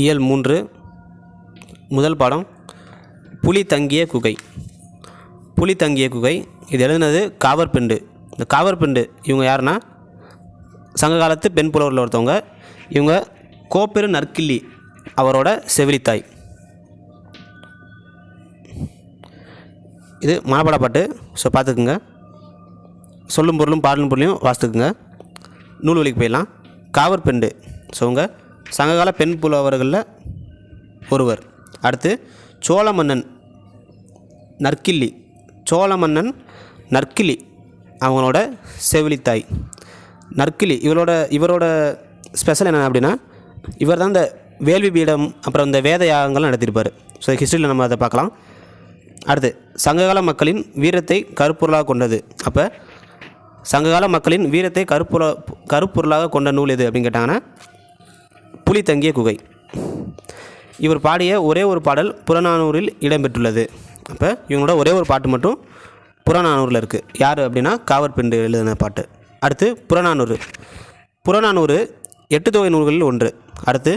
இயல் மூன்று முதல் பாடம் புலி தங்கிய குகை புலி தங்கிய குகை இது எழுதுனது காவற்பெண்டு. இந்த காவற்பெண்டு இவங்க யாருன்னா? சங்க காலத்து பெண் புலவரில் ஒருத்தவங்க. இவங்க கோப்பெரு நற்கிள்ளி அவரோட செவிலித்தாய். இது மனப்பாட பாட்டு ஸோ பார்த்துக்குங்க சொல்லும் பொருளும் பாடலும் பொருளையும் வாசித்துக்குங்க. நூல்வழிக்கு போயிடலாம். காவற்பெண்டு ஸோ உங்கள் சங்ககால பெண் புலவர்களில் ஒருவர். அடுத்து சோழ மன்னன் நற்கிள்ளி. சோழ மன்னன் நற்கிள்ளி அவங்களோட செவிலித்தாய். நற்கிளி இவரோட இவரோட ஸ்பெஷல் என்ன அப்படின்னா இவர் தான் இந்த வேள்வி பீடம் அப்புறம் இந்த வேத யாகங்கள்லாம் நடத்தியிருப்பார். ஸோ ஹிஸ்ட்ரியில் நம்ம அதை பார்க்கலாம். அடுத்து சங்ககால மக்களின் வீரத்தை கருப்பொருளாக கொண்டது. அப்போ சங்ககால மக்களின் வீரத்தை கருப்புற கருப்பொருளாக கொண்ட நூல் எது அப்படின்னு கேட்டாங்கன்னா புலி தங்கிய குகை. இவர் பாடிய ஒரே ஒரு பாடல் புறநானூரில் இடம்பெற்றுள்ளது. அப்போ இவங்களோட ஒரே ஒரு பாட்டு மட்டும் புறநானூரில் இருக்குது யார் அப்படின்னா காவற்பிண்டு எழுதின பாட்டு. அடுத்து புறநானூறு. புறநானூறு எட்டு தொகை நூல்களில் ஒன்று. அடுத்து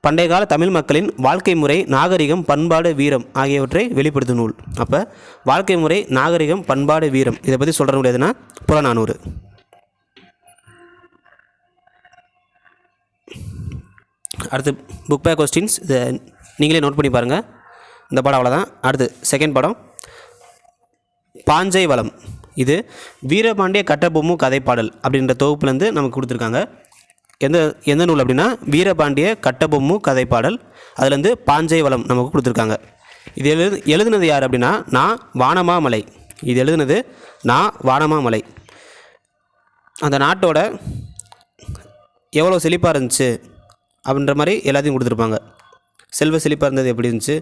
பண்டைய கால தமிழ் மக்களின் வாழ்க்கை முறை நாகரிகம் பண்பாடு வீரம் ஆகியவற்றை வெளிப்படுத்தும் நூல். அப்போ வாழ்க்கை முறை நாகரிகம் பண்பாடு வீரம் இதை பற்றி சொல்கிற நூல் எதுனா புறநானூறு. அடுத்து புக் பேக் கொஸ்டின்ஸ் இதை நீங்களே நோட் பண்ணி பாருங்கள் இந்த படம் அவ்வளோதான் அடுத்து செகண்ட் படம். பாஞ்சை வளம். இது வீரபாண்டிய கட்டபொம்மு கதைப்பாடல் அப்படின்ற தொகுப்புலேருந்து நமக்கு கொடுத்துருக்காங்க. எந்த எந்த நூல் அப்படின்னா வீரபாண்டிய கட்டபொம்மு கதைப்பாடல். அதுலேருந்து பாஞ்சை வளம் நமக்கு கொடுத்துருக்காங்க. இது எழுது எழுதுனது யார் அப்படின்னா நான் வானமாமலை. இது எழுதுனது நான் வானமாமலை. அந்த நாட்டோட எவ்வளோ செழிப்பாக இருந்துச்சு? அப்படின்ற மாதிரி எல்லாத்தையும் கொடுத்துருப்பாங்க. செல்வ செழிப்பாக இருந்தது எப்படி இருந்துச்சு?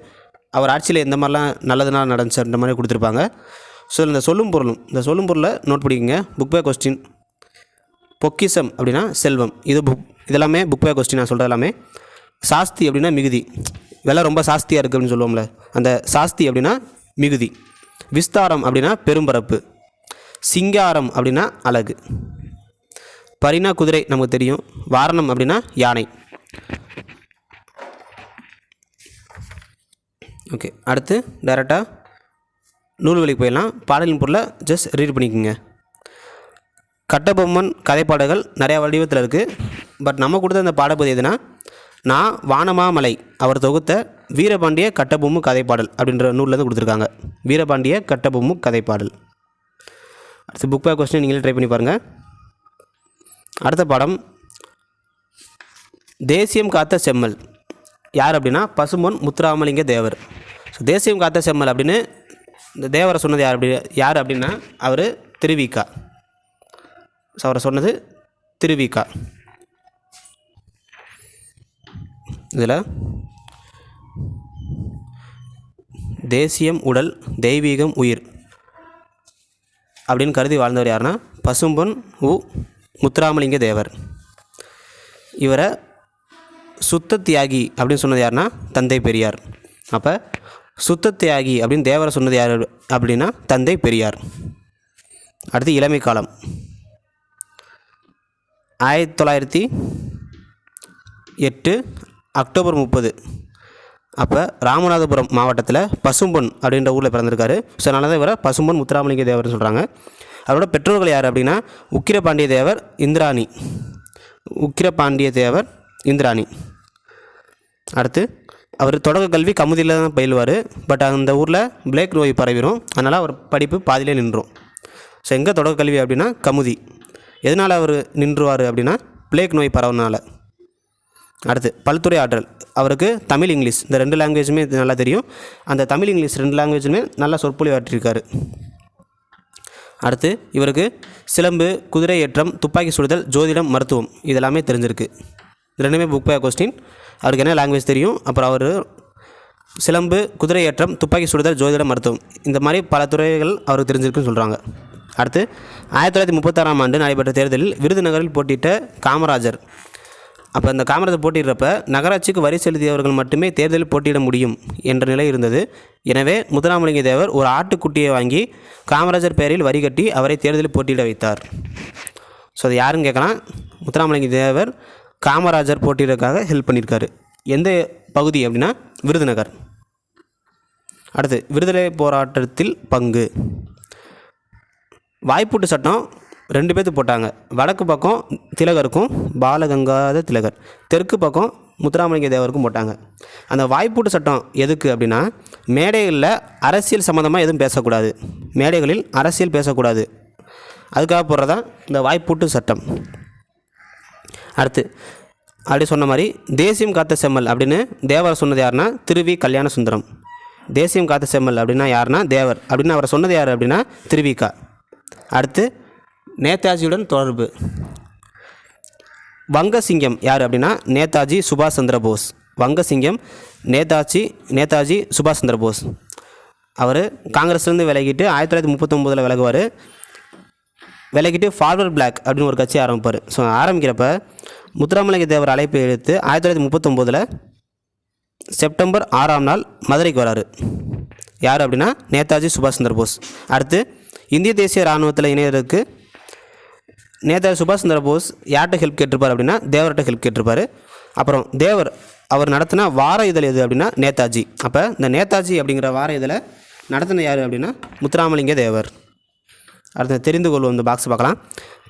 அவர் ஆட்சியில் எந்த மாதிரிலாம் நல்லதுனால நடந்துச்சுன்ற மாதிரி கொடுத்துருப்பாங்க. ஸோ இந்த சொல்லும் பொருளும் இந்த சொல்லும் பொருளை நோட் பண்ணிக்கோங்க. புக் பே கொஸ்டின் பொக்கிசம் அப்படின்னா செல்வம். இது புக் இதெல்லாமே புக் பே கொஸ்டின் நான் சொல்கிறது எல்லாமே. சாஸ்தி அப்படின்னா மிகுதி. விலை ரொம்ப சாஸ்தியாக இருக்குது அப்படின்னு சொல்லுவோம்ல. அந்த சாஸ்தி அப்படின்னா மிகுதி. விஸ்தாரம் அப்படின்னா பெரும்பரப்பு. சிங்காரம் அப்படின்னா அழகு. பரினா குதிரை நமக்கு தெரியும். வாரணம் அப்படின்னா யானை. ஓகே அடுத்து டைரெக்டாக நூல்வழிக்கு போயிடலாம். பாடலின் பொருளை ஜஸ்ட் ரீட் பண்ணிக்கோங்க. கட்டபொம்மன் கதைப்பாடல்கள் நிறையா வடிவத்தில் இருக்குது பட் நம்ம கொடுத்த அந்த பாடப்பகுதி எதுனா நான் வானமாமலை அவர் தொகுத்த வீரபாண்டிய கட்டபொம்மு கதைப்பாடல் அப்படின்ற நூல்லேருந்து கொடுத்துருக்காங்க. வீரபாண்டிய கட்டபொம்மு கதைப்பாடல். அடுத்து புக் பேக் கொஸ்டின் நீங்களே ட்ரை பண்ணி பாருங்கள் அடுத்த பாடம் தேசியம் காத்த செம்மல். யார் அப்படின்னா பசும்பொன் முத்துராமலிங்க தேவர். ஸோ தேசியம் காத்த செம்மல் அப்படின்னு இந்த தேவரை சொன்னது யார் அப்படி யார் அப்படின்னா அவர் திருவிக்கா. ஸோ அவரை சொன்னது திருவிக்கா. இதில் தேசியம் உடல் தெய்வீகம் உயிர் அப்படின்னு கருதி வாழ்ந்தவர் யாருன்னா பசும்பொன் உ முத்துராமலிங்க தேவர். இவரை சுத்த தியாகி அப்படின்னு சொன்னது யாருன்னா தந்தை பெரியார். அப்போ சுத்த தியாகி அப்படின்னு தேவரை சொன்னது யார் அப்படின்னா தந்தை பெரியார். அடுத்து இளமை காலம். ஆயிரத்தி தொள்ளாயிரத்தி எட்டு அக்டோபர் முப்பது. அப்போ ராமநாதபுரம் மாவட்டத்தில் பசும்பொன் அப்படின்ற ஊரில் பிறந்திருக்காரு. ஸோ அதனால தான் இவரை பசும்பொன் முத்துராமலிங்க தேவர்னு சொல்கிறாங்க அவரோட பெற்றோர்கள் யார் அப்படின்னா உக்கிரபாண்டிய தேவர் இந்திராணி. உக்கிரபாண்டிய தேவர் இந்திராணி. அடுத்து அவர் தொடக்க கல்வி கமுதியில் தான் பயில்வார். பட் அந்த ஊரில் பிளேக் நோய் பரவிடும் அதனால் அவர் படிப்பு பாதியிலே நின்றும். ஸோ எங்கே தொடக்க கல்வி அப்படின்னா கமுதி. எதனால் அவர் நின்றுவார் அப்படின்னா பிளேக் நோய் பரவனால அடுத்து பல்துறை ஆற்றல். அவருக்கு தமிழ் இங்கிலீஷ். இந்த ரெண்டு லாங்குவேஜுமே இது நல்லா தெரியும். அந்த தமிழ் இங்கிலீஷ் ரெண்டு லாங்குவேஜுமே நல்லா சொற்பொழிவாற்றிருக்காரு அடுத்து இவருக்கு சிலம்பு குதிரை ஏற்றம் துப்பாக்கி சுடுதல் ஜோதிடம் மருத்துவம் இதெல்லாமே தெரிஞ்சிருக்கு. ரெண்டுமே புக் பே கொஸ்டின் அவருக்கு என்ன லாங்குவேஜ் தெரியும்? அப்புறம் அவர் சிலம்பு குதிரை ஏற்றம் துப்பாக்கி சுடுதல் ஜோதிட மருத்துவம். இந்த மாதிரி பல துறைகள் அவருக்கு தெரிஞ்சிருக்குன்னு சொல்கிறாங்க அடுத்து ஆயிரத்தி தொள்ளாயிரத்தி முப்பத்தாறாம் ஆண்டு நடைபெற்ற தேர்தலில் விருதுநகரில் போட்டியிட்ட காமராஜர். அப்போ இந்த காமராஜர் போட்டியிடுறப்ப நகராட்சிக்கு வரி செலுத்தியவர்கள் மட்டுமே தேர்தலில் போட்டியிட முடியும் என்ற நிலை இருந்தது. எனவே முத்துராமலிங்க தேவர் ஒரு ஆட்டுக்குட்டியை வாங்கி காமராஜர் பெயரில் வரி கட்டி அவரை தேர்தலில் போட்டியிட வைத்தார். ஸோ அது யாருன்னு கேட்கலாம்? முத்துராமலிங்க தேவர் காமராஜர் போட்டியிடறதுக்காக ஹெல்ப் பண்ணியிருக்காரு. எந்த பகுதி அப்படின்னா விருதுநகர். அடுத்து விடுதலை போராட்டத்தில் பங்கு. வாய்ப்பூட்டு சட்டம் ரெண்டு பேர்த்து போட்டாங்க. வடக்கு பக்கம் திலகருக்கும் பாலகங்காத திலகர். தெற்கு பக்கம் முத்துராமலிங்க தேவருக்கும் போட்டாங்க. அந்த வாய்ப்பூட்டு சட்டம் எதுக்கு அப்படின்னா மேடைகளில் அரசியல் சம்மந்தமாக எதுவும் பேசக்கூடாது. மேடைகளில் அரசியல் பேசக்கூடாது. அதுக்காக போடுறதா இந்த வாய்ப்பூட்டு சட்டம். அடுத்து அப்படி சொன்ன மாதிரி தேசியம் காத்த செம்மல் அப்படின்னு தேவர் சொன்னது யாருன்னா திருவி கல்யாண சுந்தரம். தேசியம் காத்த செம்மல் அப்படின்னா யாருன்னா தேவர். அப்படின்னு அவரை சொன்னது யார் அப்படின்னா திருவிக்கா அடுத்து நேதாஜியுடன் தொடர்பு. வங்கசிங்கம் யார் அப்படின்னா நேதாஜி சுபாஷ் சந்திர போஸ். வங்கசிங்கம் நேதாஜி நேதாஜி சுபாஷ் சந்திர போஸ். அவர் காங்கிரஸ்லேருந்து விலகிட்டு ஆயிரத்தி தொள்ளாயிரத்தி முப்பத்தொம்போதில் விலகுவார். விலகிட்டு ஃபார்வர்ட் பிளாக் அப்படின்னு ஒரு கட்சி ஆரம்பிப்பார். ஸோ ஆரம்பிக்கிறப்ப முத்துராமலிங்க தேவர் அழைப்பை எடுத்து ஆயிரத்தி தொள்ளாயிரத்தி முப்பத்தொம்போதில் செப்டம்பர் ஆறாம் நாள் மதுரைக்கு வராரு. யார் அப்படின்னா நேதாஜி சுபாஷ் சந்திர போஸ். அடுத்து இந்திய தேசிய இராணுவத்தில் இணையறதுக்கு நேதாஜி சுபாஷ் சந்திர போஸ் யார்கிட்ட ஹெல்ப் கேட்டிருப்பார் அப்படின்னா தேவர்கிட்ட ஹெல்ப் கேட்டிருப்பார். அப்புறம் தேவர் அவர் நடத்தின வார இதழ் எது அப்படின்னா நேதாஜி. அப்போ இந்த நேதாஜி அப்படிங்கிற வார இதழை நடத்தின யார் அப்படின்னா முத்துராமலிங்க தேவர். அடுத்து தெரிந்து கொள்வோம் இந்த பாக்ஸ் பார்க்கலாம்.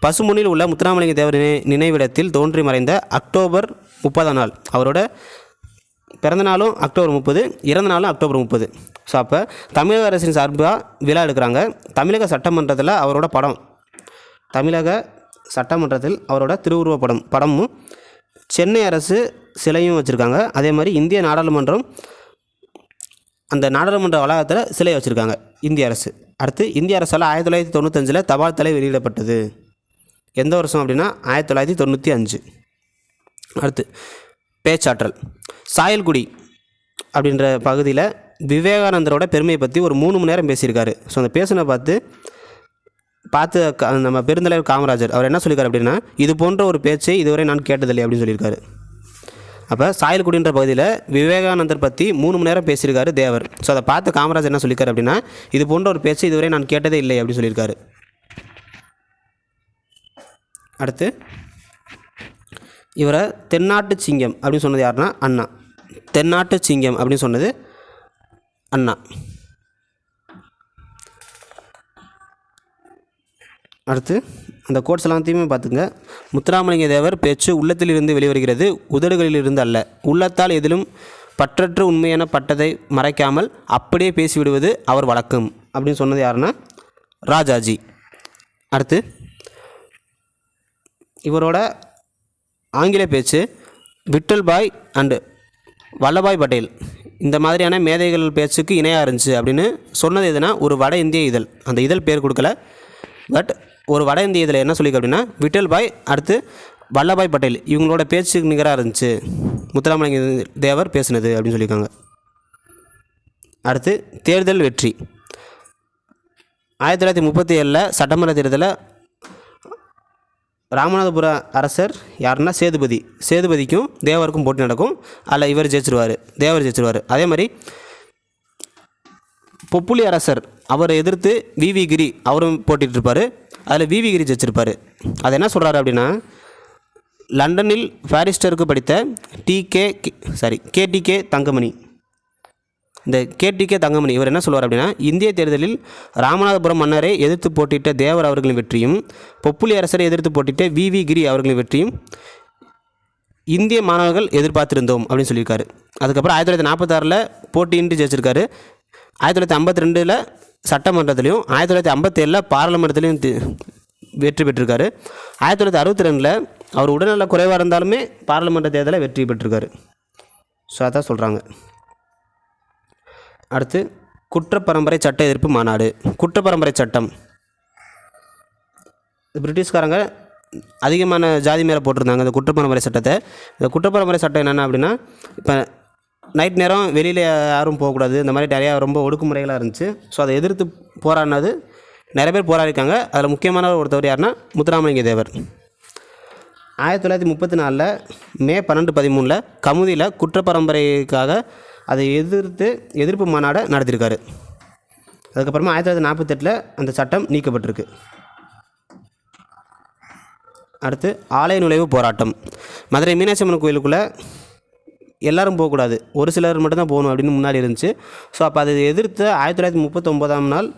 பசுமுனில் உள்ள முத்துராமலிங்க தேவர் நினைவிடத்தில் தோன்றி மறைந்த அக்டோபர் முப்பதாம் நாள். அவரோட பிறந்த நாளும் அக்டோபர் முப்பது இறந்த நாளும் அக்டோபர் முப்பது. ஸோ அப்போ தமிழக அரசின் சார்பாக விழா எடுக்கிறாங்க. தமிழக சட்டமன்றத்தில் அவரோட படம். தமிழக சட்டமன்றத்தில் அவரோட திருவுருவ படம். படமும் சென்னை அரசு சிலையும் வச்சுருக்காங்க. அதே மாதிரி இந்திய நாடாளுமன்றம் அந்த நாடாளுமன்ற வளாகத்தில் சிலை வச்சுருக்காங்க. இந்திய அரசு. அடுத்து இந்திய அரசால் ஆயிரத்தி தொள்ளாயிரத்தி தொண்ணூத்தஞ்சில் தபால் தலை வெளியிடப்பட்டது. எந்த வருஷம் அப்படின்னா? ஆயிரத்தி தொள்ளாயிரத்தி தொண்ணூற்றி அஞ்சு. அடுத்து பேச்சாற்றல். சாயல்குடி அப்படின்ற பகுதியில் விவேகானந்தரோட பெருமையை பற்றி ஒரு மூணு மணி நேரம் பேசியிருக்காரு. ஸோ அந்த பேசின பார்த்து பார்த்து க- நம்ம பெருந்தலைவர் காமராஜர் அவர் என்ன சொல்லியிருக்காரு அப்படின்னா இது போன்ற ஒரு பேச்சை இதுவரை நான் கேட்டதில்லை அப்படின்னு சொல்லியிருக்காரு. அப்போ சாயல்குடின்ற பகுதியில் விவேகானந்தர் பற்றி மூணு மணி நேரம் பேசியிருக்காரு தேவர். ஸோ அதை பார்த்து காமராஜர் என்ன சொல்லியிருக்காரு அப்படின்னா இது போன்ற ஒரு பேச்சு இதுவரை நான் கேட்டதே இல்லை அப்படின்னு சொல்லியிருக்காரு. அடுத்து இவரை தென்னாட்டு சிங்கம் அப்படின்னு சொன்னது யாருன்னா அண்ணா. தென்னாட்டு சிங்கம் அப்படின்னு சொன்னது அண்ணா. அடுத்து அந்த கோட்ஸ் எல்லாத்தையுமே பார்த்துங்க. முத்துராமலிங்க தேவர் பேச்சு உள்ளத்திலிருந்து வெளிவருகிறது உதடுகளிலிருந்து அல்ல. உள்ளத்தால் எதிலும் பற்றற்ற உண்மையான பட்டதை மறைக்காமல் அப்படியே பேசிவிடுவது அவர் வழக்கம். அப்படின்னு சொன்னது யாருன்னா? ராஜாஜி. அடுத்து இவரோட ஆங்கில பேச்சு விட்டல் பாய் அண்டு வல்லபாய் பட்டேல். இந்த மாதிரியான மேதைகள் பேச்சுக்கு இணையாக இருந்துச்சு அப்படின்னு சொன்னது எதுனா? ஒரு வட இந்திய இதழ். அந்த இதழ் பேர் கொடுக்கல. பட் ஒரு வட இந்திய இதில் என்ன சொல்லிக்க அப்படின்னா விட்டல் பாய் அடுத்து வல்லபாய் பட்டேல். இவங்களோட பேச்சுக்கு நிகராக இருந்துச்சு. முத்துராமலிங்க தேவர் பேசுனது அப்படின்னு சொல்லியிருக்காங்க. அடுத்து தேர்தல் வெற்றி. ஆயிரத்தி தொள்ளாயிரத்தி முப்பத்தி ஏழில் சட்டமன்ற தேர்தலில் ராமநாதபுர அரசர் யாருன்னா சேதுபதி. சேதுபதிக்கும் தேவருக்கும் போட்டி நடக்கும். அதில் இவர் ஜெயிச்சிருவார். தேவர் ஜெயிச்சிருவார். அதே மாதிரி பொப்புளி அரசர் அவரை எதிர்த்து விவி கிரி அவரும் போட்டிட்டு இருப்பார் அதில் விவி கிரி வச்சுருப்பார். அது என்ன சொல்கிறாரு அப்படின்னா லண்டனில் பாரிஸ்டருக்கு படித்த டிகே சாரி கேடிகே தங்கமணி. இந்த கேடிகே தங்கமணி இவர் என்ன சொல்வார் அப்படின்னா இந்திய தேர்தலில் ராமநாதபுரம் மன்னரை எதிர்த்து போட்டிட்ட தேவர் அவர்களின் வெற்றியும் பொப்புளி அரசரை எதிர்த்து போட்டியிட்ட விவி கிரி அவர்களின் வெற்றியும் இந்திய மாணவர்கள் எதிர்பார்த்திருந்தோம் அப்படின்னு சொல்லியிருக்காரு. அதுக்கப்புறம் ஆயிரத்தி தொள்ளாயிரத்தி நாற்பத்தாறில் போட்டியின்றி ஜெயிச்சிருக்காரு. ஆயிரத்தி தொள்ளாயிரத்தி ஐம்பத்தி ரெண்டில் சட்டமன்றத்திலையும் ஆயிரத்தி தொள்ளாயிரத்தி ஐம்பத்தேழில் பாராளுமன்றத்திலையும் வெற்றி பெற்றிருக்காரு. ஆயிரத்தி தொள்ளாயிரத்தி அறுபத்தி ரெண்டில் அவர் உடல்நல குறைவாக இருந்தாலுமே பாராளுமன்ற தேர்தலில் வெற்றி பெற்றிருக்காரு. ஸோ அதான் சொல்கிறாங்க அடுத்து குற்றப்பரம்பரை சட்ட எதிர்ப்பு மாநாடு. குற்றப்பரம்பரை சட்டம். பிரிட்டிஷ்காரங்க அதிகமான ஜாதி மேலே போட்டிருந்தாங்க இந்த குற்றப்பரம்பரை சட்டத்தை. இந்த குற்றப்பரம்பரை சட்டம் என்னென்ன அப்படின்னா இப்போ நைட் நேரம் வெளியில் யாரும் போகக்கூடாது. இந்த மாதிரி நிறையா ரொம்ப ஒடுக்குமுறைகளாக இருந்துச்சு. ஸோ அதை எதிர்த்து போராடினது நிறைய பேர் போராடிருக்காங்க அதில் முக்கியமான ஒருத்தவர் யாருன்னா முத்துராமலிங்க தேவர். ஆயிரத்தி தொள்ளாயிரத்தி முப்பத்தி நாலில் மே பன்னெண்டு பதிமூணில் கமுதியில் குற்றப்பரம்பரைக்காக அதை எதிர்த்து எதிர்ப்பு மாநாடை நடத்தியிருக்காரு. அதுக்கப்புறமா ஆயிரத்தி தொள்ளாயிரத்தி நாற்பத்தெட்டில் அந்த சட்டம் நீக்கப்பட்டிருக்கு. அடுத்து ஆலய நுழைவு போராட்டம். மதுரை மீனாட்சி அம்மன் கோயிலுக்குள்ளே எல்லாரும் போகக்கூடாது. ஒரு சிலர் மட்டும்தான் போகணும் அப்படின்னு முன்னாடி இருந்துச்சு. ஸோ அப்போ அதை எதிர்த்து ஆயிரத்தி தொள்ளாயிரத்தி முப்பத்தொம்போதாம் நாள்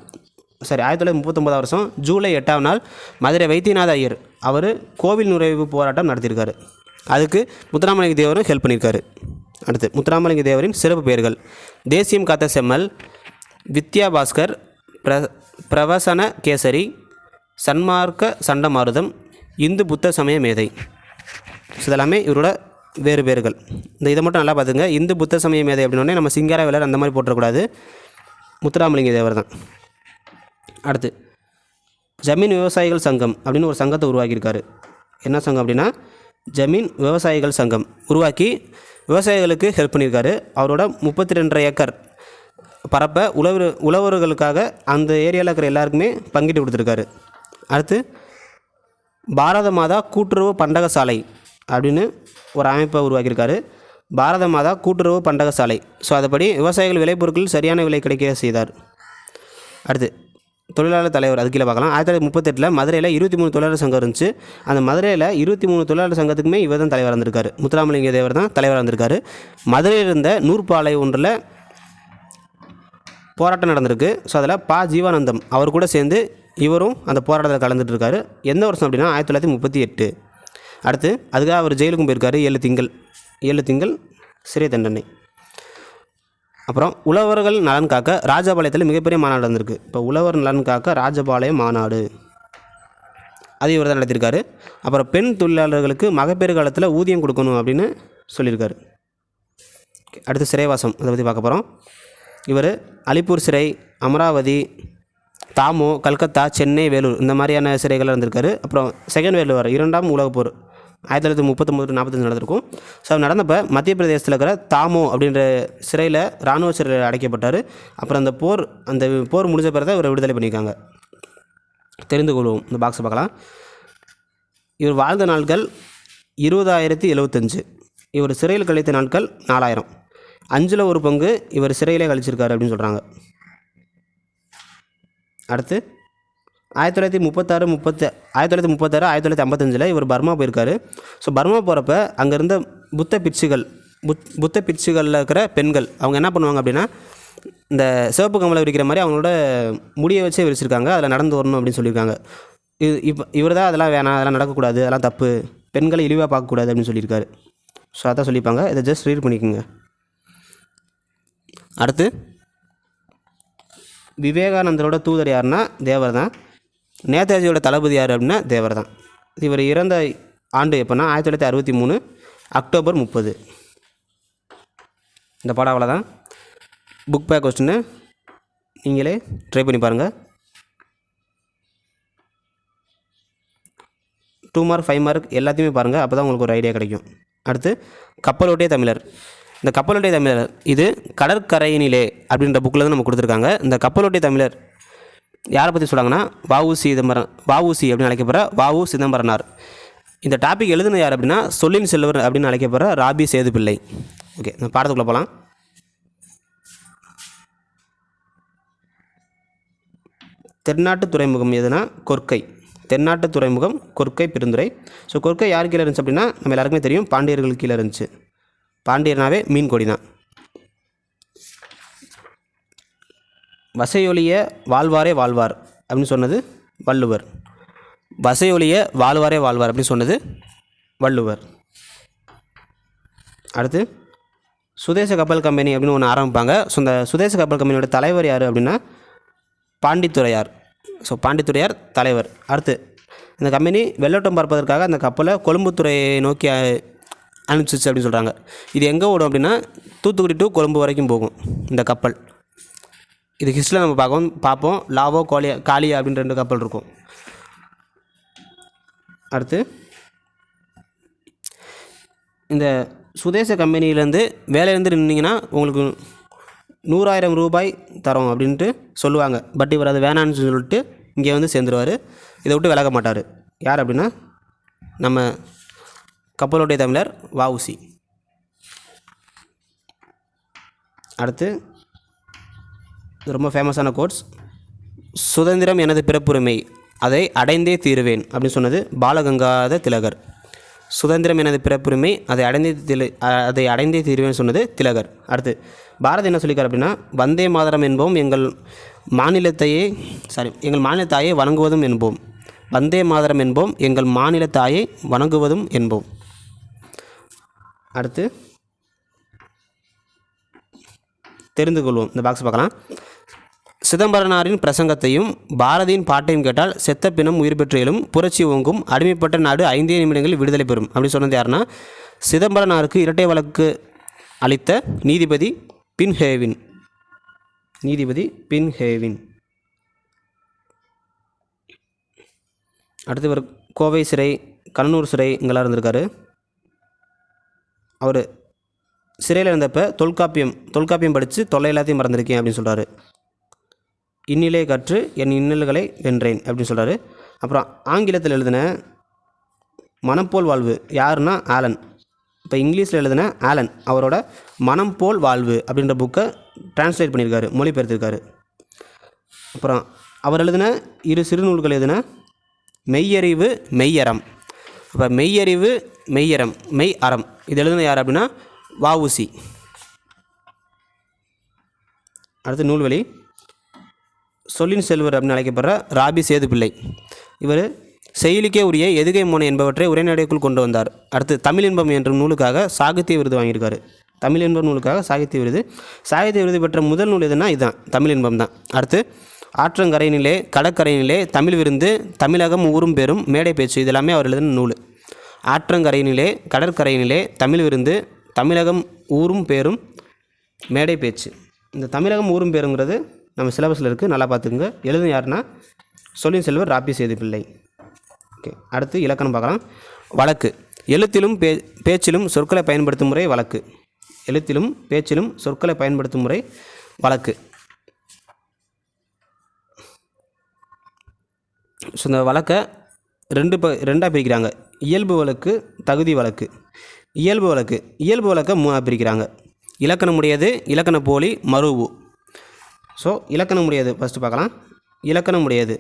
சரி ஆயிரத்தி தொள்ளாயிரத்தி முப்பத்தொம்போதாம் வருஷம் ஜூலை எட்டாம் நாள் மதுரை வைத்தியநாத ஐயர் அவர் கோவில் நுழைவு போராட்டம் நடத்தியிருக்காரு. அதுக்கு முத்துராமலிங்க தேவரும் ஹெல்ப் பண்ணியிருக்காரு. அடுத்து முத்துராமலிங்க தேவரின் சிறப்பு பெயர்கள். தேசியம் காத்த செம்மல் வித்யா பாஸ்கர் பிர பிரவசன கேசரி சன்மார்க்க சண்டமாருதம் இந்து புத்த சமய மேதை. இதெல்லாமே இவரோட வேறு பேர்கள் இந்த இதை மட்டும் நல்லா பார்த்துங்க இந்து புத்த சமய மேதை அப்படின்னே நம்ம சிங்கார வேலர் அந்த மாதிரி போட்டக்கூடாது முத்துராமலிங்க தேவர் தான். அடுத்து ஜமீன் விவசாயிகள் சங்கம் அப்படின்னு ஒரு சங்கத்தை உருவாக்கியிருக்காரு. என்ன சங்கம் அப்படின்னா ஜமீன் விவசாயிகள் சங்கம் உருவாக்கி விவசாயிகளுக்கு ஹெல்ப் பண்ணியிருக்காரு. அவரோட முப்பத்தி ரெண்டரை ஏக்கர் பரப்பை உழவர் உழவர்களுக்காக அந்த ஏரியாவில் இருக்கிற எல்லாருக்குமே பங்கிட்டு கொடுத்துருக்காரு. அடுத்து பாரத மாதா கூட்டுறவு பண்டக சாலை அப்படின்னு ஒரு அமைப்பை உருவாக்கியிருக்காரு. பாரத மாதா கூட்டுறவு பண்டக சாலை. ஸோ அதுபடி விவசாயிகள் விளைபொருட்கள் சரியான விலை கிடைக்க செய்தார். அடுத்து தொழிலாளர் தலைவர் அது கீழே பார்க்கலாம். ஆயிரத்தி தொள்ளாயிரத்தி முப்பத்தெட்டில் மதுரையில் இருபத்தி மூணு தொழிலாளர் சங்கம் இருந்துச்சு. அந்த மதுரையில் இருபத்தி மூணு தொழிலாளர் சங்கத்துக்குமே இவர் தான் தலைவர் இருந்திருக்காரு. முத்துராமலிங்க தேவர் தான் தலைவராக இருந்திருக்காரு. மதுரையில் இருந்த நூற்பாலை ஒன்றில் போராட்டம் நடந்திருக்கு. ஸோ அதில் பா. ஜீவானந்தம் அவர் கூட சேர்ந்து இவரும் அந்த போராட்டத்தில் கலந்துட்டு இருக்காரு. எந்த வருஷம் அப்படின்னா ஆயிரத்தி தொள்ளாயிரத்தி முப்பத்தி எட்டு. அடுத்து அதுக்காக அவர் ஜெயிலுக்கும் போயிருக்காரு ஏழு திங்கள். ஏழு திங்கள் சிறை தண்டனை. அப்புறம் உழவர்கள் நலன் காக்க ராஜபாளையத்தில் மிகப்பெரிய மாநாடு நடந்திருக்கு. இப்போ உழவர் நலன் காக்க ராஜபாளையம் மாநாடு. அது இவர் தான் நடத்தியிருக்காரு. அப்புறம் பெண் தொழிலாளர்களுக்கு மகப்பேறு காலத்தில் ஊதியம் கொடுக்கணும் அப்படின்னு சொல்லியிருக்காரு. அடுத்து சிறைவாசம் அதை பற்றி பார்க்க போகிறோம் இவர் அலிப்பூர் சிறை அமராவதி தாமோ கல்கத்தா சென்னை வேலூர் இந்த மாதிரியான சிறைகள் இருந்திருக்காரு. அப்புறம் செகண்ட் வேர்ல்டு வார் இரண்டாம் உலகப்போர் ஆயிரத்தி தொள்ளாயிரத்தி முப்பத்தொம்பது நாற்பத்தஞ்சு நடந்திருக்கும். ஸோ அது நடந்தப்போ மத்திய பிரதேசத்தில் இருக்கிற தாமோ அப்படின்ற சிறையில் இராணுவ சிறையில் அடைக்கப்பட்டார். அப்புறம் அந்த போர் அந்த போர் முடிஞ்ச பிறகு தான் இவரை விடுதலை பண்ணியிருக்காங்க. தெரிந்து கொள்வோம். இந்த பாக்ஸை பார்க்கலாம். இவர் வாழ்ந்த நாட்கள் இருபதாயிரத்தி எழுபத்தஞ்சு இவர் சிறையில் கழித்த நாட்கள் நாலாயிரம். அஞ்சில் ஒரு பங்கு இவர் சிறையிலே கழிச்சிருக்காரு அப்படின்னு சொல்கிறாங்க அடுத்து ஆயிரத்தி தொள்ளாயிரத்தி முப்பத்தாறு முப்பத்தி ஆயிரத்தி தொள்ளாயிரத்தி முப்பத்தாறு ஆயிரத்தி தொள்ளாயிரத்தி ஐம்பத்தஞ்சில் இவர் பர்மா போயிருக்காரு. ஸோ பர்மா போகிறப்ப அங்கே இருந்த புத்த பிட்சுகள் புத் புத்த பிட்சுகளில் இருக்கிற பெண்கள் அவங்க என்ன பண்ணுவாங்க அப்படின்னா இந்த சிவப்பு கமலை விரிக்கிற மாதிரி அவங்களோட முடியை வச்சே விரிச்சிருக்காங்க. அதில் நடந்து வரணும் அப்படின்னு சொல்லியிருக்காங்க. இது இப்போ இவர் தான் அதெல்லாம் வேணாம் அதெல்லாம் நடக்கக்கூடாது அதெல்லாம் தப்பு. பெண்களை இழிவாக பார்க்கக்கூடாது அப்படின்னு சொல்லியிருக்காரு. ஸோ அதான் சொல்லியிருப்பாங்க. இதை ஜஸ்ட் ரீட் பண்ணிக்கோங்க. அடுத்து விவேகானந்தரோட தூதர் யாருன்னா தேவர் தான் நேதாஜியோட தளபதி யார் அப்படின்னா தேவர் தான் இவர் இறந்த ஆண்டு எப்போனா ஆயிரத்தி தொள்ளாயிரத்தி அறுபத்தி மூணு அக்டோபர் முப்பது. இந்த படம் அவ்வளோதான் புக் பே கொஸ்டின்னு நீங்களே ட்ரை பண்ணி பாருங்கள் டூ மார்க் ஃபைவ் மார்க் எல்லாத்தையுமே பாருங்கள் அப்போ தான் உங்களுக்கு ஒரு ஐடியா கிடைக்கும். அடுத்து கப்பலோட்டிய தமிழர். இந்த கப்பலோட்டிய தமிழர் இது கடற்கரையினிலே அப்படின்ற புக்கில் தான் நம்ம கொடுத்துருக்காங்க. இந்த கப்பலோட்டிய தமிழர் யாரை பற்றி சொல்கிறாங்கன்னா வாவு சிதம்பரம் வாவுசி அப்படின்னு அழைக்கப்படுற வாவு சிதம்பரனார். இந்த டாபிக் எழுதின யார் அப்படின்னா சொல்லின் செல்வர் அப்படின்னு அழைக்கப்படுற ராபி சேதுப்பிள்ளை. ஓகே இந்த பாடத்துக்குள்ளே போகலாம் தென்னாட்டு துறைமுகம் எதுனா கொர்க்கை தென்னாட்டு துறைமுகம் கொர்க்கை பெருந்துறை. ஸோ கொர்க்கை யார் கீழே இருந்துச்சு அப்படின்னா நம்ம எல்லாருக்குமே தெரியும் பாண்டியர்கள் கீழே இருந்துச்சு. பாண்டியர்னாவே மீன் கொடி தான் வசையொலிய வாழ்வாரே வாழ்வார் அப்படின்னு சொன்னது வள்ளுவர். வசையொலிய வாழ்வாரே வாழ்வார் அப்படின்னு சொன்னது வள்ளுவர். அடுத்து சுதேச கப்பல் கம்பெனி அப்படின்னு ஒன்று ஆரம்பிப்பாங்க. ஸோ இந்த சுதேச கப்பல் கம்பெனியோட தலைவர் யார் அப்படின்னா பாண்டித்துறையார். ஸோ பாண்டித்துறையார் தலைவர். அடுத்து இந்த கம்பெனி வெள்ளோட்டம் பார்ப்பதற்காக அந்த கப்பலை கொழும்புத்துறையை நோக்கி அனுப்பிச்சிச்சு அப்படின்னு சொல்கிறாங்க இது எங்கே ஓடும் அப்படின்னா தூத்துக்குடி டு கொழும்பு வரைக்கும் போகும் இந்த கப்பல். இது ஹிஸ்ட்ரியில் நம்ம பார்க்கவும் பார்ப்போம். லாவோ கோலியா காளியா அப்படின்ற ரெண்டு கப்பல் இருக்கும். அடுத்து இந்த சுதேச கம்பெனியிலேருந்து வேலையிலேருந்து நின்னீங்கன்னா உங்களுக்கு நூறாயிரம் ரூபாய் தரோம் அப்படின்ட்டு சொல்லுவாங்க. பட் இவர் அது வேணான்னு சொல்லிட்டு இங்கே வந்து சேர்ந்துருவார். இதை விட்டு விலக மாட்டார். யார் அப்படின்னா நம்ம கப்பலுடைய தமிழர் வஉசி. அடுத்து இது ரொம்ப ஃபேமஸான கோட்ஸ் சுதந்திரம் எனது பிறப்புரிமை அதை அடைந்தே தீருவேன் அப்படின்னு சொன்னது பாலகங்காத திலகர். சுதந்திரம் எனது பிறப்புரிமை அதை அடைந்தே தில அதை அடைந்தே தீர்வேன்னு சொன்னது திலகர். அடுத்து பாரதி என்ன சொல்லிக்கார் அப்படின்னா வந்தே மாதரம் என்போம் எங்கள் மாநிலத்தையே சாரி எங்கள் மாநிலத்தாயை வணங்குவதும் என்போம். வந்தே மாதரம் என்போம் எங்கள் மாநிலத்தாயை வணங்குவதும் என்போம். அடுத்து தெரிந்து கொள்வோம் இந்த பாக்ஸ் பார்க்கலாம். சிதம்பரனாரின் பிரசங்கத்தையும் பாரதியின் பாட்டையும் கேட்டால் செத்த பிணம் உயிர் பெற்று எழும் புரட்சி ஓங்கும் அடிமைப்பட்ட நாடு ஐந்தே நிமிடங்களில் விடுதலை பெறும். அப்படின்னு சொன்னது யாருன்னா சிதம்பரனாருக்கு இரட்டை வழக்கு அளித்த நீதிபதி பின்ஹேவின். நீதிபதி பின்ஹேவின். அடுத்து இவர் கோவை சிறை கண்ணூர் சிறை இங்கெல்லாம் இருந்திருக்காரு. அவர் சிறையில் இருந்தப்போ தொல்காப்பியம் தொல்காப்பியம் படித்து தொல்லை எல்லாத்தையும் மறந்துருக்கேன் அப்படின்னு சொல்கிறாரு இன்னிலே கற்று என் இன்னல்களை வென்றேன் அப்படின்னு சொல்கிறாரு அப்புறம் ஆங்கிலத்தில் எழுதின மனம் போல் வாழ்வு யாருன்னா ஆலன். இப்போ இங்கிலீஷில் எழுதின ஆலன் அவரோட மனம் போல் வாழ்வு அப்படின்ற புக்கை டிரான்ஸ்லேட் பண்ணியிருக்காரு மொழிபெயர்த்திருக்காரு. அப்புறம் அவர் எழுதின இரு சிறுநூல்கள் எழுதின மெய்யறிவு மெய்யறம் அப்போ மெய்யறிவு மெய்யறம் மெய் அறம் இது எழுதின யார் அப்படின்னா வஉசி. அடுத்து நூல்வழி. சொல்லின் செல்வர் அப்படின்னு அழைக்கப்படுற ராபி சேதுப்பிள்ளை இவர் செயலிக்கே உரிய எதுகை மோனை என்பவற்றை உரைநடைக்குள் கொண்டு வந்தார். அடுத்து தமிழ் இன்பம் என்ற நூலுக்காக சாகித்ய விருது வாங்கியிருக்காரு. தமிழ் இன்பம் நூலுக்காக சாகித்ய விருது. சாகித்ய விருது பெற்ற முதல் நூல் எதுனா இதுதான் தமிழ் இன்பம் தான். அடுத்து ஆற்றங்கரையினிலே கடற்கரையினிலே தமிழ் விருந்து தமிழகம் ஊரும் பேரும் மேடை பேச்சு இதெல்லாமே அவர் எழுதின நூல். ஆற்றங்கரையினிலே கடற்கரையினிலே தமிழ் விருந்து தமிழகம் ஊரும் பேரும் மேடை பேச்சு. இந்த தமிழகம் ஊரும் பேருங்கிறது நம்ம சிலபஸில் இருக்குது நல்லா பார்த்துக்குங்க. எழுதும் யாருன்னா? சொல்லின் செல்வர் ராபி சேது பிள்ளை ஓகே. அடுத்து இலக்கணம் பார்க்கலாம். வழக்கு. எழுத்திலும் பே பேச்சிலும் சொற்களை பயன்படுத்தும் முறை வழக்கு. எழுத்திலும் பேச்சிலும் சொற்களை பயன்படுத்தும் முறை வழக்கு. ஸோ இந்த வழக்கை ரெண்டு ப ரெண்டாக பிரிக்கிறாங்க. இயல்பு வழக்கு தகுதி வழக்கு. இயல்பு வழக்கு இயல்பு வழக்கை மூணாக பிரிக்கிறாங்க. இலக்கணமுடையது இலக்கண போலி மறுவு ஸோ இலக்கணமுடையது ஃபஸ்ட்டு பார்க்கலாம். இலக்கணமுடையது.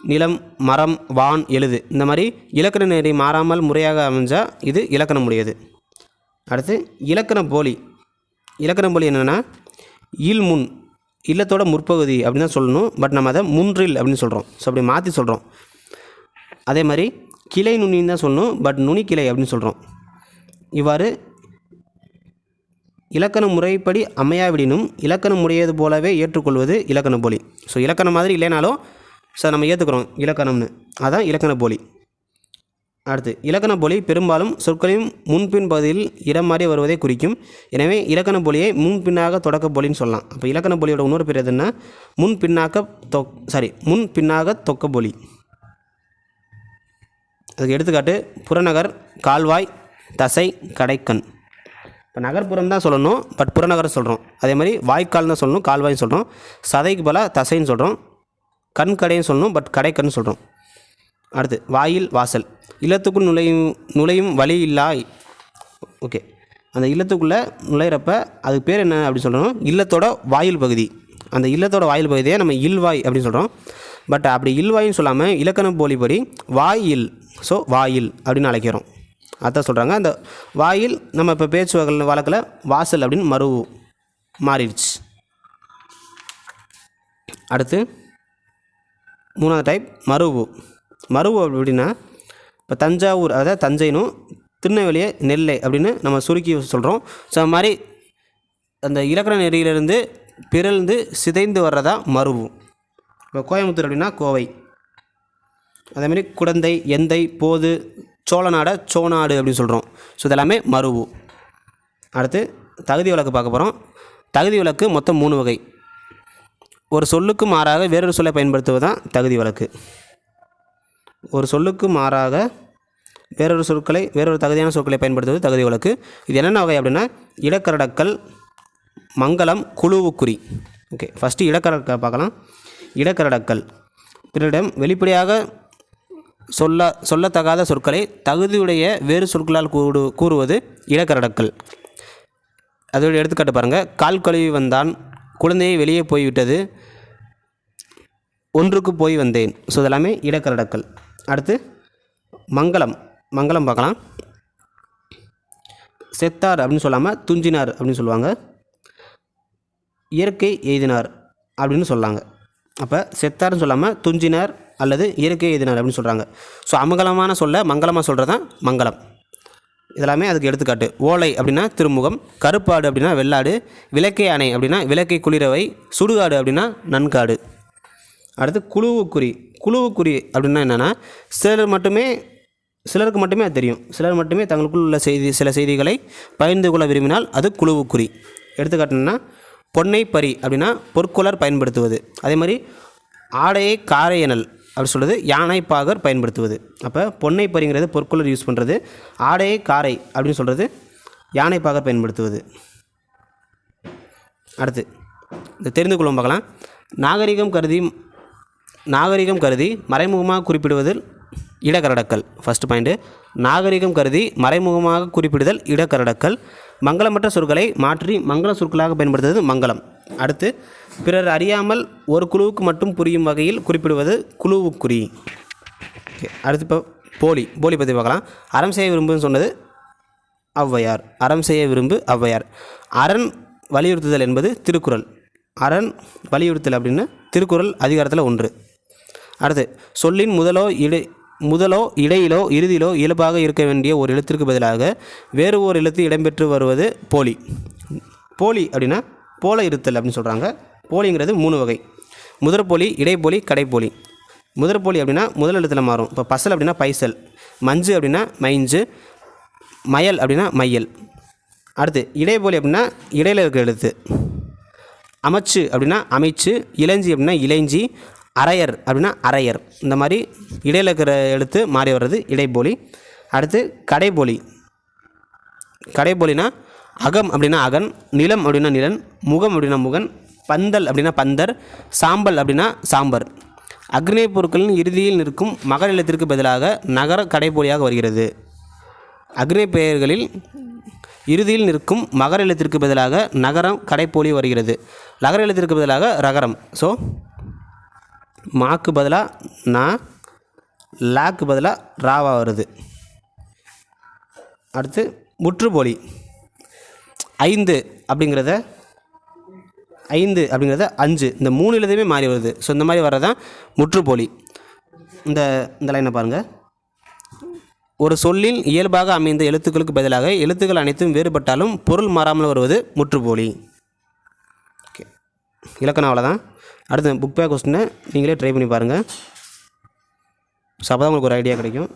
நிலம் மரம் வான் எழுது. இந்த மாதிரி இலக்கண நெறி மாறாமல் முறையாக அமைஞ்சால் இது இலக்கணமுடையது. அடுத்து இலக்கண போலி இலக்கண போலி என்னென்னா இல் முன் இல்லத்தோட முற்பகுதி அப்படின்னு தான் சொல்லணும். பட் நம்ம அதை முன்றில் அப்படின்னு சொல்கிறோம் ஸோ அப்படி மாற்றி சொல்கிறோம் அதே மாதிரி கிளை நுனின்னு தான் சொல்லணும். பட் நுனி கிளை அப்படின்னு சொல்கிறோம் இவ்வாறு இலக்கண முறைப்படி அமையாவிடினும் இலக்கணம் உடையது போலவே ஏற்றுக்கொள்வது இலக்கண போலி. ஸோ இலக்கணம் மாதிரி இல்லைனாலும் சார் நம்ம ஏற்றுக்கிறோம் இலக்கணம்னு. அதான் இலக்கண போலி. அடுத்து இலக்கண போலி பெரும்பாலும் சொற்களின் முன்பின் பகுதியில் இடம் மாறி வருவதை குறிக்கும். எனவே இலக்கண போலியை முன்பின்னாக தொடக்க போலின்னு சொல்லலாம். அப்போ இலக்கண போலியோட இன்னொரு பேர் எதுன்னா முன் பின்னாக தொ சாரி முன் பின்னாக தொக்க போலி. அதுக்கு எடுத்துக்காட்டு புறநகர் கால்வாய் தசை கடைக்கண். இப்போ நகர்ப்புறம் தான் சொல்லணும் பட் புறநகரம் சொல்கிறோம் அதே மாதிரி வாய்க்கால் தான் சொல்லணும் கால்வாய்னு சொல்கிறோம் சதைக்கு பல தசைன்னு சொல்கிறோம் கண் கடைன்னு சொல்லணும் பட் கடைக்கன்னு சொல்கிறோம் அடுத்து வாயில் வாசல். இல்லத்துக்குள் நுழையும் நுழையும் வழி இல்லாய். ஓகே. அந்த இல்லத்துக்குள்ளே நுழையிறப்ப அதுக்கு பேர் என்ன அப்படின்னு சொல்கிறோம் இல்லத்தோட வாயில் பகுதி. அந்த இல்லத்தோட வாயில் பகுதியை நம்ம இல்வாய் அப்படின்னு சொல்கிறோம் பட் அப்படி இல்வாயின்னு சொல்லாமல் இலக்கண போலிப்படி வாயில் ஸோ வாயில் அப்படின்னு அழைக்கிறோம். அதான் சொல்கிறாங்க அந்த வாயில் நம்ம இப்போ பேச்சு வகல் வழக்கில் வாசல் அப்படின்னு மறு மாறிடுச்சு. அடுத்து மூணாவது டைப் மருவு. மருவு அப்படின்னா இப்போ தஞ்சாவூர் அதாவது தஞ்சைனும் திருநெல்வேலியை நெல்லை அப்படின்னு நம்ம சுருக்கி சொல்கிறோம் ஸோ அது மாதிரி அந்த இலக்கண நெறியிலிருந்து பிறழ்ந்து சிதைந்து வர்றதா மருவு. இப்போ கோயம்புத்தூர் அப்படின்னா கோவை. அதேமாதிரி குடந்தை எந்தை போது சோழநாட சோநாடு அப்படின்னு சொல்கிறோம் ஸோ இதெல்லாமே மருவு. அடுத்து தகுதி வழக்கு பார்க்க போகிறோம் தகுதி வழக்கு மொத்தம் மூணு வகை. ஒரு சொல்லுக்கு மாறாக வேறொரு சொல்லை பயன்படுத்துவது தான் தகுதி வழக்கு ஒரு சொல்லுக்கு மாறாக வேறொரு சொற்களை வேறொரு தகுதியான சொற்களை பயன்படுத்துவது தகுதி வழக்கு இது என்னென்ன வகை அப்படின்னா இடக்கரடக்கல் மங்களம் குழுவுக்குறி. ஓகே ஃபஸ்ட்டு இடக்கரடக்கல் பார்க்கலாம். இடக்கரடக்கல். பிறரிடம் வெளிப்படையாக சொல்ல சொல்லத்தகாத சொற்களை தகுதியுடைய வேறு சொற்களால் கூடு கூறுவது இடக்கரடக்கல் அதோட எடுத்துக்காட்டு பாருங்கள் கால் கழுவி வந்தான் குழந்தையை வெளியே போய்விட்டது ஒன்றுக்கு போய் வந்தேன். ஸோ இதெல்லாமே இடக்கரடக்கல் அடுத்து மங்களம். மங்களம் பார்க்கலாம். செத்தார் அப்படின்னு சொல்லாமல் துஞ்சினார் அப்படின்னு சொல்லுவாங்க. இயற்கை எய்தினார் அப்படின்னு சொல்லாங்க. அப்போ செத்தார்னு சொல்லாமல் துஞ்சினார் அல்லது இயற்கை எய்தினார் அப்படின்னு சொல்கிறாங்க ஸோ அமங்கலமான சொல்ல மங்களமாக சொல்கிறது தான் மங்களம். இதெல்லாமே அதுக்கு எடுத்துக்காட்டு. ஓலை அப்படின்னா திருமுகம் கருப்பாடு அப்படின்னா வெள்ளாடு விளக்கை அணை அப்படின்னா விளக்கை குளிரவை சுடுகாடு அப்படின்னா நன்காடு. அடுத்து குழுவுக்குறி. குழுவுக்குறி அப்படின்னா என்னென்னா சிலர் மட்டுமே சிலருக்கு மட்டுமே அது தெரியும். சிலர் மட்டுமே தங்களுக்குள் உள்ள செய்தி சில செய்திகளை பகிர்ந்து கொள்ள விரும்பினால் அது குழுவுக்குறி. எடுத்துக்காட்டுன்னா பொன்னை பறி அப்படின்னா பொற்கொலர் பயன்படுத்துவது. அதே மாதிரி ஆடையை காரையனல் அப்படி சொல்கிறது யானை பாகர் பயன்படுத்துவது. அப்போ பொன்னை பறிங்கிறது பொற்கொள்ளர் யூஸ் பண்ணுறது ஆடையை காரை அப்படின்னு சொல்கிறது யானை பாகர் பயன்படுத்துவது. அடுத்து இந்த தெரிந்து கொள்ளும் பார்க்கலாம். நாகரிகம் கருதி நாகரிகம் கருதி மறைமுகமாக குறிப்பிடுவதில் இடக்கரடக்கல். ஃபஸ்ட் பாயிண்ட்டு நாகரிகம் கருதி மறைமுகமாக குறிப்பிடுதல் இடக்கரடக்கல். மங்களமற்ற சொற்களை மாற்றி மங்கள சொற்களாக பயன்படுத்துவது மங்களம். அடுத்து பிறர் அறியாமல் ஒரு குழுவுக்கு மட்டும் புரியும் வகையில் குறிப்பிடுவது குழுவுக்குறி. அடுத்து இப்போ போலி போலி பற்றி பார்க்கலாம். அறம் செய்ய விரும்புன்னு சொன்னது ஔவையார். அறம் செய்ய விரும்பு ஔவையார். அரண் வலியுறுத்துதல் என்பது திருக்குறள். அரண் வலியுறுத்தல் அப்படின்னு திருக்குறள் அதிகாரத்தில் ஒன்று. அடுத்து சொல்லின் முதலோ இடை முதலோ இடையிலோ இறுதியிலோ இயல்பாக இருக்க வேண்டிய ஒரு எழுத்திற்கு பதிலாக வேறு ஓர் எழுத்து இடம்பெற்று வருவது போலி. போலி அப்படின்னா போல இருத்தல் அப்படின்னு சொல்கிறாங்க போலிங்கிறது மூணு வகை. முதற்போலி இடைப்போலி கடைப்போலி முதற்போலி அப்படின்னா முதல் எழுத்தில் மாறும். இப்போ பசல் அப்படின்னா பைசல். மஞ்சு அப்படின்னா மைஞ்சு. மயல் அப்படின்னா மையல். அடுத்து இடைப்போலி அப்படின்னா இடையில இருக்கிற எழுத்து. அமைச்சு அப்படின்னா அமைச்சு. இளைஞ்சி அப்படின்னா இளைஞ்சி. அரையர் அப்படின்னா அரையர். இந்த மாதிரி இடையில இருக்கிற எழுத்து மாறி வர்றது இடைப்போலி அடுத்து கடைப்போலி கடைப்போலினா அகம் அப்படின்னா அகன் நிலம் அப்படின்னா நிலன் முகம் அப்படின்னா முகன் பந்தல் அப்படின்னா பந்தர் சாம்பல் அப்படின்னா சாம்பர். அக்னேய பொருட்களின் இறுதியில் நிற்கும் மகர் நிலத்திற்கு பதிலாக நகர கடைப்போலியாக வருகிறது. அக்னேய பெயர்களில் இறுதியில் நிற்கும் மகர எழுத்திற்கு பதிலாக நகரம் கடைப்போலி வருகிறது. நகர எழுத்திற்கு பதிலாக ரகரம். ஸோ மாக்கு பதிலாக நா லாக்கு பதிலாக ராவா வருது. அடுத்து முற்றுப்போலி. ஐந்து அப்படிங்கிறத ஐந்து அப்படிங்கிறத அஞ்சு. இந்த மூணு எழுதுமே மாறி வருது. ஸோ இந்த மாதிரி வர்றதான் முற்றுப்போலி. இந்த இந்த லைனை பாருங்கள் ஒரு சொல்லின் இயல்பாக அமைந்த எழுத்துக்களுக்கு பதிலாக எழுத்துக்கள் அனைத்தும் வேறுபட்டாலும் பொருள் மாறாமல் வருவது முற்றுப்போலி. ஓகே இலக்கணம் அவ்வளோதான் அடுத்து புக் பேக் கொஸ்டினை நீங்களே ட்ரை பண்ணி பாருங்கள் ஸோ அப்போ தான் உங்களுக்கு ஒரு ஐடியா கிடைக்கும்.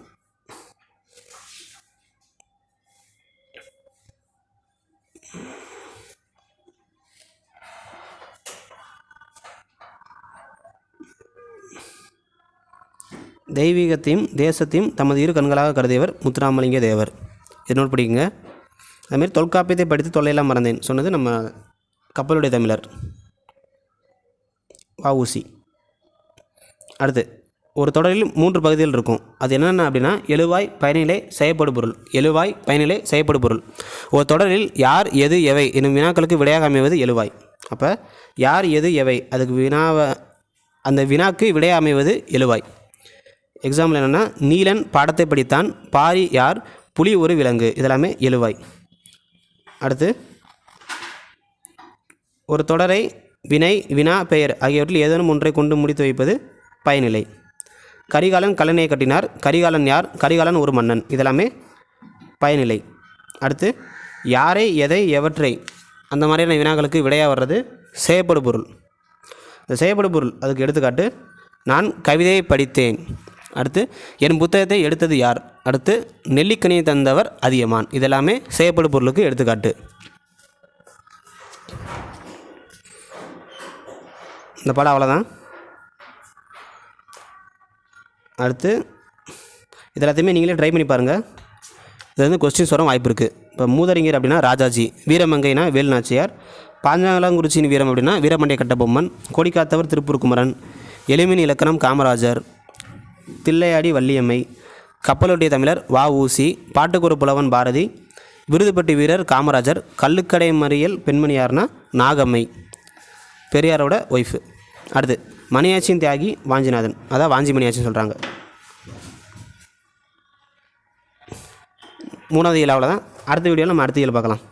தெய்வீகத்தையும் தேசத்தையும் தமது இரு கண்களாக கருதியவர் முத்துராமலிங்க தேவர். இது நோட் படிக்குங்க அதுமாரி தொல்காப்பியத்தை படித்து தொல்லையெல்லாம் மறந்தேன். சொன்னது நம்ம கப்பலுடைய தமிழர். வஉசி அடுத்து ஒரு தொடரில் மூன்று பகுதிகள் இருக்கும். அது என்னென்ன அப்படின்னா எழுவாய் பயனிலை செயற்படு பொருள். எழுவாய் பயனிலை செயற்படு பொருள். ஒரு தொடரில் யார் எது எவை என்னும் வினாக்களுக்கு விடையாக அமைவது எழுவாய். அப்போ யார் எது எவை அதுக்கு வினாவை அந்த வினாக்கு விடையாக அமைவது எழுவாய். எக்ஸாம்பிள் என்னென்னா நீலன் பாடத்தை படித்தான். பாரி யார்? புலி ஒரு விலங்கு. இதெல்லாமே எழுவாய். அடுத்து ஒரு தொடரை வினை வினா பெயர் ஆகியவற்றில் ஏதேனும் ஒன்றை கொண்டு முடித்து வைப்பது பயனிலை கரிகாலன் கல்லணையை கட்டினார். கரிகாலன் யார்? கரிகாலன் ஒரு மன்னன். இதெல்லாமே பயனிலை அடுத்து யாரை எதை எவற்றை? அந்த மாதிரியான வினாக்களுக்கு விடையாக வர்றது செய்யப்படு பொருள் இந்த செய்யப்படு பொருள் அதுக்கு எடுத்துக்காட்டு நான் கவிதையை படித்தேன். அடுத்து என் புத்தகத்தை எடுத்தது யார்? அடுத்து நெல்லிக்கனியை தந்தவர் அதியமான். இதெல்லாமே செய்யப்படும் பொருளுக்கு எடுத்துக்காட்டு. இந்த படம் அவ்வளோதான் அடுத்து இது எல்லாத்தையுமே நீங்களே ட்ரை பண்ணி பாருங்கள் இது வந்து கொஸ்டின்ஸ் வர வாய்ப்பு இருக்குது இப்போ மூதறிஞர் அப்படின்னா ராஜாஜி வீரமங்கைனா வேலுநாச்சியார் பாஞ்சாலங்குறிச்சியின் வீரம் அப்படின்னா வீரமண்டிய கட்டபொம்மன் கோடிக்காத்தவர் திருப்பூர் குமரன் எளிமின் இலக்கணம் காமராஜர் தில்லையாடி வள்ளியம்மை கப்பலொட்டிய தமிழர் வ ஊசி பாட்டுக்குறு புலவன் பாரதி விருதுப்பட்டி வீரர் காமராஜர் கள்ளுக்கடை மறியல் பெண்மணி யாருன்னா நாகம்மை பெரியாரோட ஒய்ஃபு. அடுத்து மணியாச்சியின் தியாகி வாஞ்சிநாதன். அதான் வாஞ்சி மணியாச்சின்னு சொல்கிறாங்க மூணாவது இயல் அவ்வளோதான் அடுத்த வீடியோவில் நம்ம அடுத்த இயல் பார்க்கலாம்.